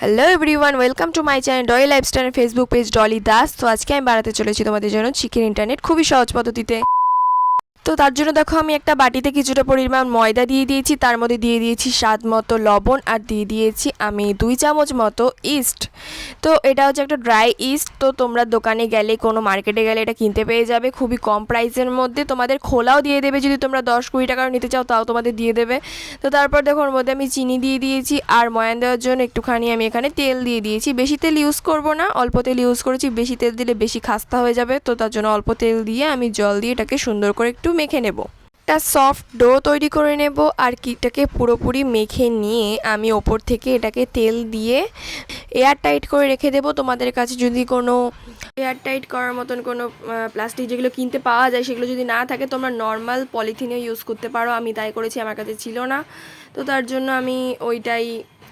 Hello everyone welcome to my channel Dolly লাইফস্টাইলের Facebook page Dolly Das তো আজকে আমি বাড়াতে চলেছি তোমাদের জন্য চিকেন ইন্টারনেট খুবই সহজ পদ্ধতিতে। তো তার জন্য দেখো আমি একটা বাটিতে কিছুটা পরিমাণ ময়দা দিয়ে দিয়েছি। তার মধ্যে দিয়ে দিয়েছি স্বাদ মতো লবণ আর দিয়ে দিয়েছি আমি দুই চামচ মতো ইস্ট। তো এটা হচ্ছে একটা ড্রাই ইস্ট। তো তোমরা দোকানে গেলে, কোনো মার্কেটে গেলে এটা কিনতে পেয়ে যাবে খুবই কম প্রাইসের মধ্যে। তোমাদের খোলাও দিয়ে দেবে, যদি তোমরা দশ কুড়ি টাকার নিতে চাও তাও তোমাদের দিয়ে দেবে। তো তারপর দেখো ওর মধ্যে আমি চিনি দিয়ে দিয়েছি আর ময়ান দেওয়ার জন্য একটুখানি আমি এখানে তেল দিয়ে দিয়েছি। বেশি তেল ইউজ করব না, অল্প তেল ইউজ করেছি। বেশি তেল দিলে বেশি খাস্তা হয়ে যাবে। তো তার জন্য অল্প তেল দিয়ে আমি জল দিয়ে এটাকে সুন্দর করে একটু মেখে নেব। একটা সফট ডো তৈরি করে নেব আর কিটাকে পুরোপুরি মেখে নিয়ে আমি ওপর থেকে এটাকে তেল দিয়ে এয়ার টাইট করে রেখে দেবো। তোমাদের কাছে যদি কোনো এয়ার টাইট করার মতন কোনো প্লাস্টিক যেগুলো কিনতে পাওয়া যায় সেগুলো যদি না থাকে তোমরা নর্মাল পলিথিনেও ইউজ করতে পারো। আমি তাই করেছি, আমার কাছে ছিল না। তো তার জন্য আমি ওইটাই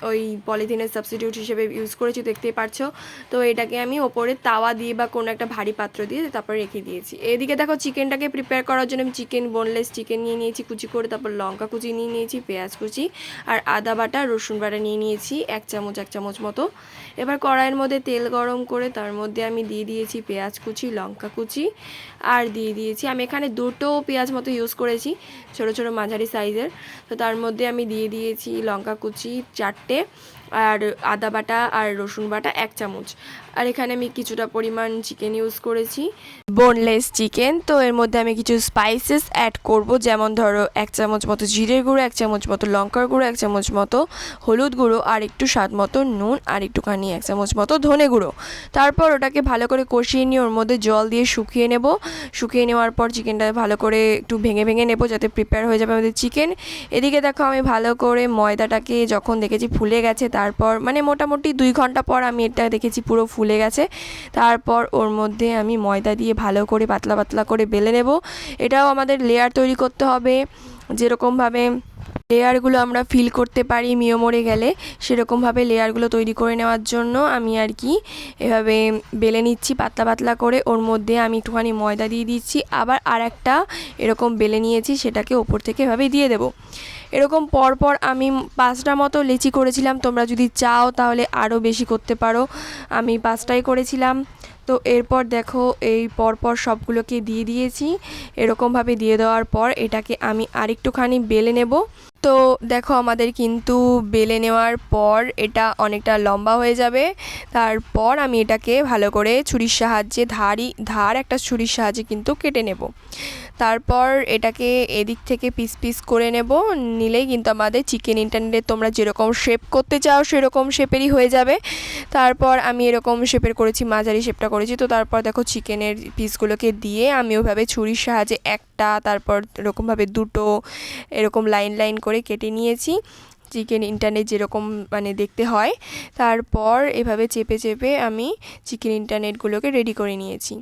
ওই পলিথিনের সাবস্টিটিউট হিসেবে ইউজ করেছি, দেখতেই পারছ। তো এটাকে আমি ওপরে তাওয়া দিয়ে বা কোনো একটা ভারী পাত্র দিয়ে তারপর রেখে দিয়েছি। এদিকে দেখো চিকেনটাকে প্রিপেয়ার করার জন্য আমি চিকেন বোনলেস চিকেন নিয়ে নিয়েছি, কুচি করে তারপর লঙ্কা কুচি নিয়ে নিয়েছি, পেঁয়াজ কুচি আর আদা বাটা, রসুন বাটা নিয়ে নিয়েছি, এক চামচ এক চামচ মতো। এবার কড়াইয়ের মধ্যে তেল গরম করে তার মধ্যে আমি দিয়ে দিয়েছি পেঁয়াজ কুচি, লঙ্কা কুচি আর দিয়ে দিয়েছি, আমি এখানে দুটো পেঁয়াজ মতো ইউজ করেছি, ছোটো ছোটো মাঝারি সাইজের তো তার মধ্যে আমি দিয়ে দিয়েছি লঙ্কা কুচি চারটে আর আদা বাটা আর রসুন বাটা এক চামচ। আর এখানে আমি কিছুটা পরিমাণ চিকেন ইউজ করেছি। বোনলেস চিকেন তো এর মধ্যে আমি কিছু স্পাইসেস অ্যাড করব, যেমন ধরো এক চামচ মতো জিরের গুঁড়ো, এক চামচ মতো লঙ্কার গুঁড়ো, এক চামচ মতো হলুদ গুঁড়ো, আর একটু স্বাদ মতো নুন, আর একটুখানি এক চামচ মতো ধনে গুঁড়ো। তারপর ওটাকে ভালো করে কষিয়ে নিয়ে ওর মধ্যে জল দিয়ে শুকিয়ে নেব। শুকিয়ে নেওয়ার পর চিকেনটা ভালো করে একটু ভেঙে ভেঙে নেব যাতে প্রিপেয়ার হয়ে যাবে আমাদের চিকেন এদিকে দেখো আমি ভালো করে ময়দাটাকে যখন দেখেছি ফুলে গেছে, তারপর মানে মোটামুটি দুই ঘণ্টা পর আমি এটা দেখেছি পুরো ফুলে গেছে। তারপর ওর মধ্যে আমি ময়দা দিয়ে ভালো করে পাতলা পাতলা করে বেলে নেব। এটাও আমাদের লেয়ার তৈরি করতে হবে। যেরকমভাবে লেয়ারগুলো আমরা ফিল করতে পারি মিয়মরে গেলে সেরকমভাবে লেয়ারগুলো তৈরি করে নেওয়ার জন্য আমি আর কি এভাবে বেলে নিচ্ছি পাতলা পাতলা করে, ওর মধ্যে আমি একটুখানি ময়দা দিয়ে দিচ্ছি। আবার আর একটা এরকম বেলে নিয়েছি, সেটাকে ওপর থেকে এভাবে দিয়ে দেবো। এরকম পরপর আমি পাঁচটা মতো লেচি করেছিলাম, তোমরা যদি চাও তাহলে আরও বেশি করতে পারো। আমি পাঁচটাই করেছিলাম। তো এরপর দেখো এই পরপর সবগুলোকে দিয়ে দিয়েছি। এরকমভাবে দিয়ে দেওয়ার পর এটাকে আমি আরেকটুখানি বেলে নেব। তো দেখো আমাদের কিন্তু বেলে নেওয়ার পর এটা অনেকটা লম্বা হয়ে যাবে। তারপর আমি এটাকে ভালো করে ছুরির সাহায্যে ধারই ধার একটা ছুরির সাহায্যে কিন্তু কেটে নেব। তারপর এটাকে এদিক থেকে পিস পিস করে নেব। নিলেই কিন্তু আমাদের চিকেন ইন্টারনেটে তোমরা যেরকম শেপ করতে চাও সেরকম শেপেরই হয়ে যাবে। তারপর আমি এরকম শেপের করেছি, মাঝারি শেপটা করেছি। তো তারপর দেখো চিকেনের পিসগুলোকে দিয়ে আমি ওভাবে ছুরির সাহায্যে একটা, তারপর এরকমভাবে দুটো এরকম লাইন লাইন করে কেটে নিয়েছি। চিকেন ইন্টারনেট যেরকম মানে দেখতে হয়। তারপর এভাবে চেপে চেপে আমি চিকেন ইন্টারনেটগুলোকে রেডি করে নিয়েছি।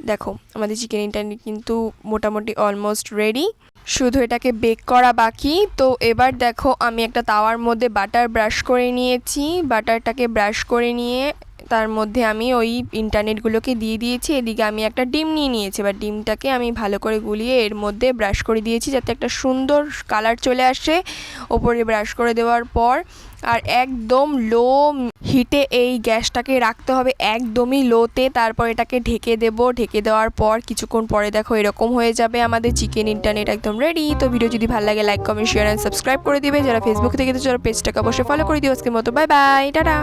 দেখো, আমাদের চিকেন ইন্টারনেট কিন্তু মোটামুটি অলমোস্ট রেডি শুধু এটাকে বেক করা বাকি। তো এবার দেখো, আমি একটা তাওয়ার মধ্যে বাটার ব্রাশ করে নিয়েছি। বাটারটাকে ব্রাশ করে নিয়ে তার মধ্যে আমি ওই ইন্টারনেটগুলোকে দিয়ে দিয়েছি। এদিকে আমি একটা ডিম নিয়ে নিয়েছি। এবার ডিমটাকে আমি ভালো করে গুলিয়ে এর মধ্যে ব্রাশ করে দিয়েছি যাতে একটা সুন্দর কালার চলে আসে ওপরে ব্রাশ করে দেওয়ার পর। আর একদম লো হিটে এই গ্যাসটাকে রাখতে হবে একদমই লোতে। তারপর এটাকে ঢেকে দেব। ঢেকে দেওয়ার পর কিছুক্ষণ পরে দেখো এরকম হয়ে যাবে আমাদের চিকেন ইন্টারনেট একদম রেডি তো ভিডিও যদি ভালো লাগে like comment share and subscribe করে দিবে। যারা ফেসবুক থেকে তো যারা পেজটাকে অবশ্যই ফলো করে দিও। আজকের মতো বাই বাই টাটা।